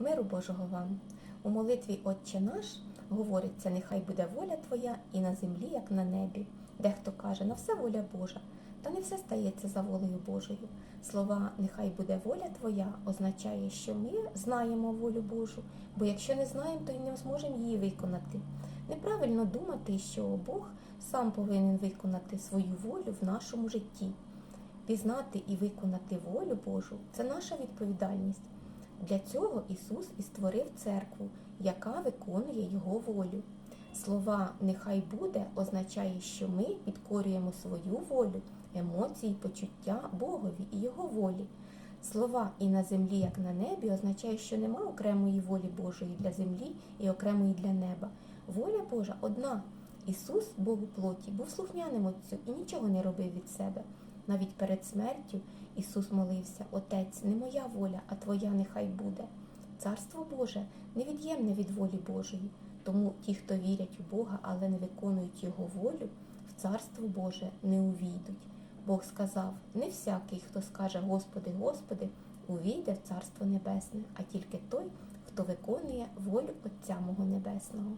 Миру Божого вам. У молитві Отче наш говориться, нехай буде воля Твоя і на землі, як на небі. Дехто каже, на все воля Божа, та не все стається за волею Божою. Слова Нехай буде воля Твоя означає, що ми знаємо волю Божу, бо якщо не знаємо, то й не зможемо її виконати. Неправильно думати, що Бог сам повинен виконати свою волю в нашому житті. Пізнати і виконати волю Божу це наша відповідальність. Для цього Ісус і створив церкву, яка виконує Його волю. Слова Нехай буде означає, що ми підкорюємо свою волю, емоції, почуття Богові і Його волі. Слова і на землі, як на небі, означає, що нема окремої волі Божої для землі і окремої для неба. Воля Божа одна. Ісус, Богу плоті, був слухняним Отцю і нічого не робив від себе. Навіть перед смертю Ісус молився, Отець, не моя воля, а Твоя нехай буде. Царство Боже невід'ємне від волі Божої. Тому ті, хто вірять у Бога, але не виконують Його волю, в Царство Боже не увійдуть. Бог сказав: не всякий, хто скаже Господи, Господи, увійде в Царство Небесне, а тільки той, хто виконує волю Отця мого Небесного.